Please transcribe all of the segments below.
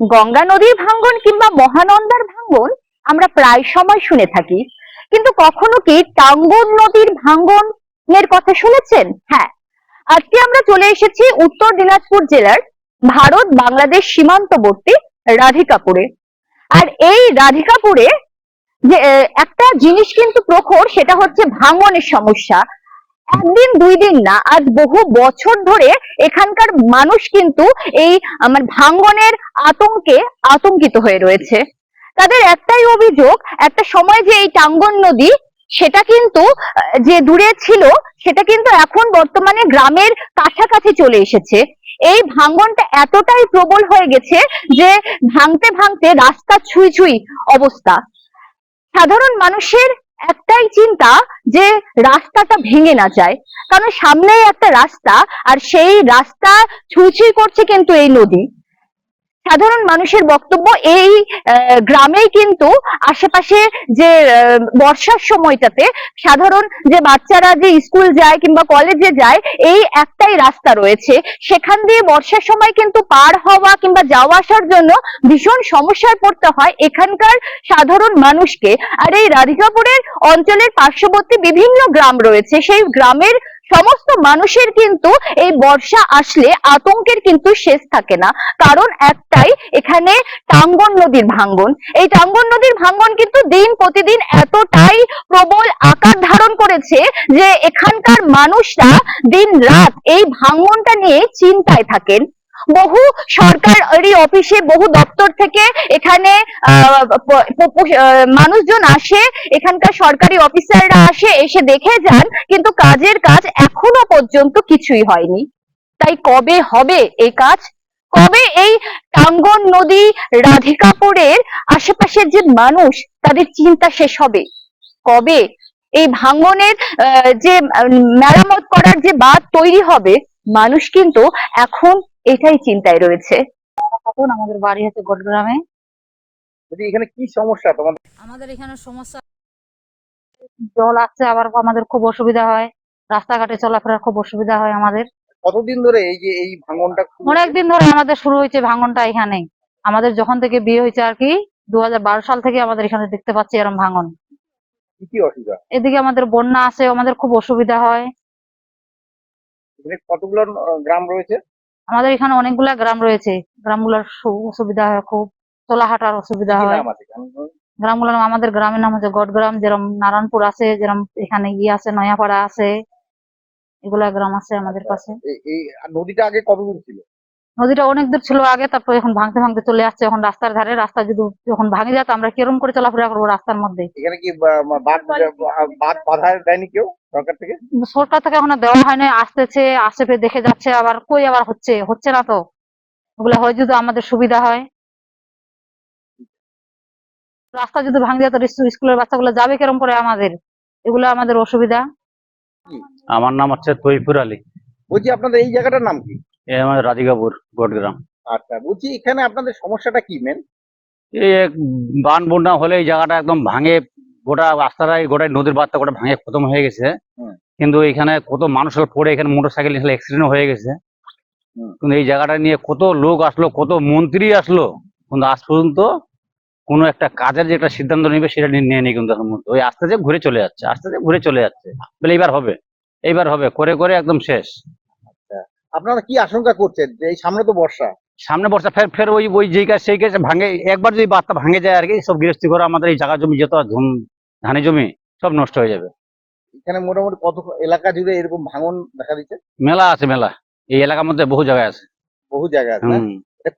গঙ্গা নদীর ভাঙ্গন কিংবা মহানন্দার ভাঙ্গন আমরা প্রায় সময় শুনে থাকি। কিন্তু কখনো কি টাঙ্গন নদীর ভাঙ্গন এর কথা শুনেছেন? হ্যাঁ। আজকে আমরা চলে এসেছি উত্তর দিনাজপুর জেলার ভারত বাংলাদেশ সীমান্তবর্তী রাধিকাপুরে। আর এই রাধিকাপুরে যে একটা জিনিস কিন্তু প্রখর, সেটা হচ্ছে ভাঙ্গনের সমস্যা। একদিন, দুই দিন না, আজ বহু বছর ধরে এখানকার মানুষ কিন্তু এই আমার ভাঙ্গনের আতঙ্কে আতঙ্কিত হয়ে রয়েছে। তাদের একটাই অভিযোগ, একটা সময় যে এই টাঙ্গন নদী, সেটা কিন্তু, যে দূরে ছিল, সেটা কিন্তু এখন বর্তমানে গ্রামের কাছাকাছি চলে এসেছে। এই ভাঙ্গনটা এতটাই প্রবল হয়ে গেছে যে ভাঙতে ভাঙতে রাস্তা ছুঁই ছুঁই অবস্থা। সাধারণ মানুষের একটাই চিন্তা যে রাস্তাটা ভেঙে না যায়। কারণ সামনেই একটা রাস্তা, আর সেই রাস্তা ছুঁই করছে কিন্তু এই নদী। সাধারণ মানুষের বক্তব্য এই গ্রামেই কিন্তু আশেপাশে যে বর্ষার সময়টাতে সাধারণ যে বাচ্চারা যে স্কুল যায় কিংবা কলেজে যায়, এই একটাই রাস্তা রয়েছে। সেখান দিয়ে বর্ষার সময় কিন্তু পার হওয়া কিংবা যাওয়া আসার জন্য ভীষণ সমস্যায় পড়তে হয় এখানকার সাধারণ মানুষকে। আর এই রাধিকাপুরের অঞ্চলের পার্শ্ববর্তী বিভিন্ন গ্রাম রয়েছে। সেই গ্রামের সমস্ত মানুষের কিন্তু এই বর্ষা আসলে আতঙ্কের কিন্তু শেষ থাকে না। কারণ একটাই, এখানে টাঙ্গন নদীর ভাঙ্গন। এই টাঙ্গন নদীর ভাঙ্গন কিন্তু দিন প্রতিদিন এতটাই প্রবল আকার ধারণ করেছে যে এখানকার মানুষরা দিন রাত এই ভাঙ্গনটা নিয়ে চিন্তায় থাকেন। বহু সরকারি অফিসে বহু দপ্তর থেকে এখানে আহ, মানুষজন আসে এখানকার সরকারি অফিসাররা আসে এসে দেখে যান কিন্তু কাজের কাজ এখনও পর্যন্ত কিছুই হয়নি। তাই কবে হবে এই কাজ? কবে এই টাঙ্গন নদী রাধিকাপুরের আশেপাশের যে মানুষ তাদের চিন্তা শেষ হবে? কবে এই ভাঙ্গনের আহ, যে মেরামত করার যে বাঁধ তৈরি হবে মানুষ কিন্তু এখন এটাই চিন্তায় রয়েছে। আমাদের বাড়ি হচ্ছে গোটগ্রামে বলছি এখানে কি সমস্যা তোমাদের? আমাদের এখানে সমস্যা জল আসছে আবার আমাদের খুব অসুবিধা হয়। রাস্তাঘাটে চলাফেরার খুব অসুবিধা হয় আমাদের। কতদিন ধরে এই যে এই ভাঙনটা অনেকদিন ধরে আমাদের শুরু হয়েছে ভাঙনটা এখানে। আমাদের যখন থেকে বিয়ে হয়েছে আর কি দু হাজার বারো সাল থেকে আমাদের এখানে দেখতে পাচ্ছি এরকম ভাঙন। কি কি অসুবিধা? এদিকে আমাদের বন্যা আসে আমাদের খুব অসুবিধা হয়। কতগুলো গ্রাম রয়েছে? আমাদের এখানে অনেকগুলা গ্রাম রয়েছে। গ্রামগুলোর সু- অসুবিধা হয় খুব। চলা হাঁটার অসুবিধা হয়। গ্রামগুলোর? আমাদের গ্রামের নাম হচ্ছে গড়গ্রাম যেরকম নারায়ণপুর আছে যেরকম এখানে ইয়ে আছে নয়াপাড়া আছে। এগুলা গ্রাম আছে আমাদের পাশে। এই- এই নদীটা আগে কবে ছিল? নদীটা অনেক দূর ছিল আগে তারপর এখন ভাঙতে ভাঙতে চলে আসছে এখন রাস্তার ধারে রাস্তা যদি যখন ভাঙে যায় তো আমরা কিরম করে চলাফেরা করব রাস্তার মধ্যে? এখানে কি বা- বা- বাঁধ দেয়নি কেউ সরকার থেকে? সরকার থেকে এখনও দেওয়া হয় না আসতেছে আশেপে দেখে যাচ্ছে আবার কই আবার হচ্ছে? হচ্ছে না তো। ওগুলা হয় যদি আমাদের সুবিধা হয়। রাস্তা যদি ভাঙে যায় তো স্কুল- স্কুলের বাচ্চাগুলো যাবে কিরম করে আমাদের? এগুলো আমাদের অসুবিধা। আমার নাম হচ্ছে তৈফুর আলী। বলছি আপনাদের এই জায়গাটার নাম কি? এ আমার রাধিকাপুর গোটগ্রাম আচ্ছা বলছি এখানে আপনাদের সমস্যাটা কি মেন এই এক বান বন্যা হলে এই জায়গাটা একদম ভাঙে গোটা রাস্তাটাই গোটা নদীর বাচ্চা গোটা ভাঙে খতম হয়ে গেছে। কিন্তু এখানে কত মানুষ পড়ে এখানে মোটর সাইকেল অ্যাক্সিডেন্ট হয়ে গেছে। কিন্তু এই জায়গাটা নিয়ে কত লোক আসলো কত মন্ত্রী আসলো কিন্তু আজ পর্যন্ত কোনো একটা কাজের যে একটা সিদ্ধান্ত নেবে সেটা নিয়ে নেই কিন্তু এখন ওই আস্তে যে ঘুরে চলে যাচ্ছে আস্তে যে ঘুরে চলে যাচ্ছে। বলে এইবার হবে এইবার হবে করে করে একদম শেষ। আপনারা কি আশঙ্কা করছেন যে এই সামনে তো বর্ষা? সামনে বর্ষা ফের ফের ওই ওই যেই কাজ সেই কাজ ভাঙে একবার যদি বার্তা ভাঙে যায় আর কি সব গৃহস্থী করে আমাদের এই জায়গা জমি যত ধানি জমি সব নষ্ট হয়ে যাবে। এখানে মোটামুটি কত এলাকা জুড়ে এরকম ভাঙন দেখা দিচ্ছে? মেলা আছে মেলা। এই এলাকার মধ্যে বহু জায়গায় আছে। বহু জায়গায় আছে?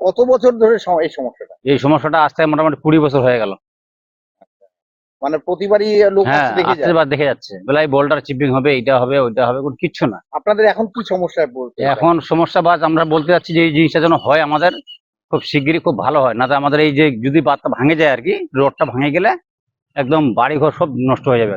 কত বছর ধরে এই সমস্যাটা? এই সমস্যাটা আসতে মোটামুটি কুড়ি বছর হয়ে গেল। মানে প্রতিবারই লোক হ্যাঁ দেখে আসতে দেখে যাচ্ছে। বলে এই বোল্ডার চিপিং হবে এটা হবে ওইটা হবে কোনো কিচ্ছু না। আপনাদের এখন কি সমস্যা বলতে এখন সমস্যা বাস আমরা বলতে যাচ্ছি যে এই জিনিসটা যেন হয় আমাদের খুব শিগগিরই খুব ভালো হয়। না তো আমাদের এই যে যদি বাতটা ভাঙে যায় আর কি রোডটা ভাঙে গেলে একদম বাড়িঘর সব নষ্ট হয়ে যাবে।